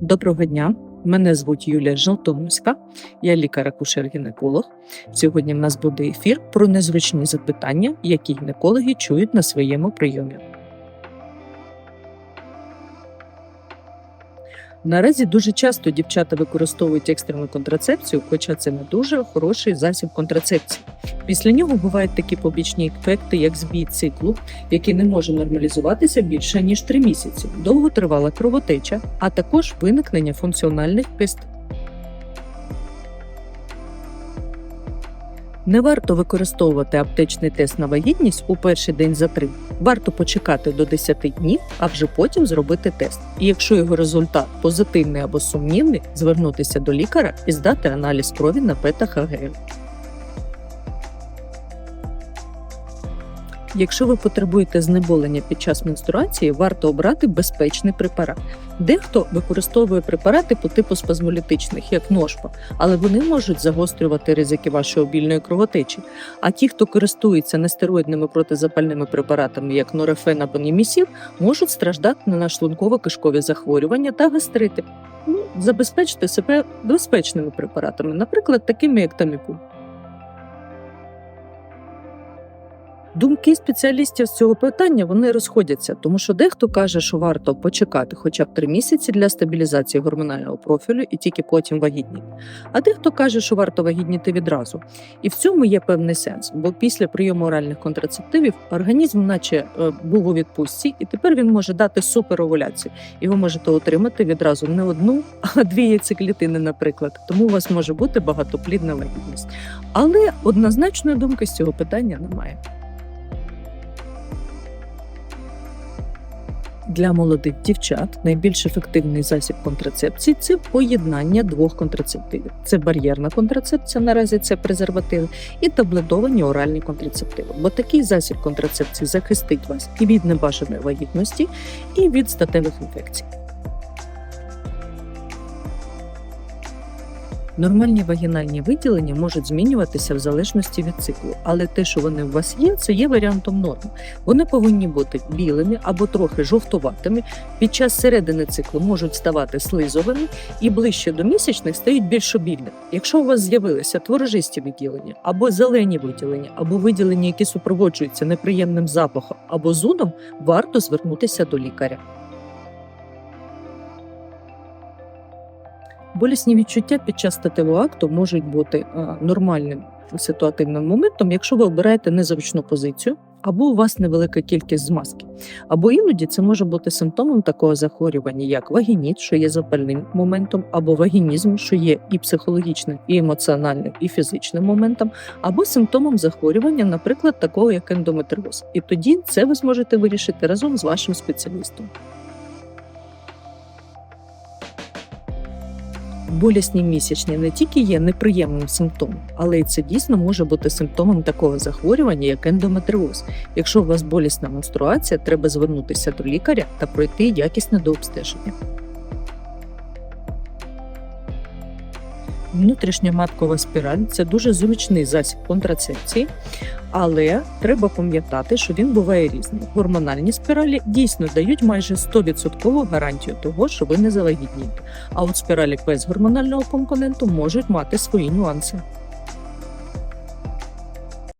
Доброго дня. Мене звуть Юлія Жолтомуська, я лікар-акушер-гінеколог. Сьогодні в нас буде ефір про незручні запитання, які гінекологи чують на своєму прийомі. Наразі дуже часто дівчата використовують екстрену контрацепцію, хоча це не дуже хороший засіб контрацепції. Після нього бувають такі побічні ефекти, як збій циклу, який не може нормалізуватися більше ніж 3 місяці, довготривала кровотеча, а також виникнення функціональних кист. Не варто використовувати аптечний тест на вагітність у перший день за три. Варто почекати до 10 днів, а вже потім зробити тест. І якщо його результат позитивний або сумнівний, звернутися до лікаря і здати аналіз крові на бета-ХГЛ. Якщо ви потребуєте знеболення під час менструації, варто обрати безпечний препарат. Дехто використовує препарати по типу спазмолітичних, як ножпа, але вони можуть загострювати ризики вашої обільної кровотечі. А ті, хто користується нестероїдними протизапальними препаратами, як норефен або німісів, можуть страждати на шлунково-кишкові захворювання та гастрити. Ну, забезпечте себе безпечними препаратами, наприклад, такими як таміпу. Думки спеціалістів з цього питання вони розходяться, тому що дехто каже, що варто почекати хоча б три місяці для стабілізації гормонального профілю і тільки потім вагітніти. А дехто каже, що варто вагітніти відразу. І в цьому є певний сенс, бо після прийому оральних контрацептивів організм, наче е, був у відпустці, і тепер він може дати суперовуляцію. І ви можете отримати відразу не одну, а дві яйцеклітини, наприклад. Тому у вас може бути багатоплідна вагітність. Але однозначної думки з цього питання немає. Для молодих дівчат найбільш ефективний засіб контрацепції це поєднання двох контрацептивів: це бар'єрна контрацепція, наразі це презервативи, і таблетовані оральні контрацептиви. Бо такий засіб контрацепції захистить вас і від небажаної вагітності, і від статевих інфекцій. Нормальні вагінальні виділення можуть змінюватися в залежності від циклу, але те, що вони у вас є, це є варіантом норми. Вони повинні бути білими або трохи жовтуватими. Під час середини циклу можуть ставати слизовими і ближче до місячних стають більш обільними. Якщо у вас з'явилися творожисті виділення, або зелені виділення, або виділення, які супроводжуються неприємним запахом або зудом, варто звернутися до лікаря. Болісні відчуття під час статевого акту можуть бути нормальним ситуативним моментом, якщо ви обираєте незручну позицію, або у вас невелика кількість змазки. Або іноді це може бути симптомом такого захворювання, як вагініт, що є запальним моментом, або вагінізм, що є і психологічним, і емоціональним, і фізичним моментом, або симптомом захворювання, наприклад, такого як ендометриоз. І тоді це ви зможете вирішити разом з вашим спеціалістом. Болісні місячні не тільки є неприємним симптомом, але й це дійсно може бути симптомом такого захворювання, як ендометриоз. Якщо у вас болісна менструація, треба звернутися до лікаря та пройти якісне дообстеження. Внутрішньоматкова спіраль це дуже зручний засіб контрацепції, але треба пам'ятати, що він буває різним. Гормональні спіралі дійсно дають майже 100% гарантію того, що ви не завагітнієте. А от спіралі без гормонального компоненту можуть мати свої нюанси.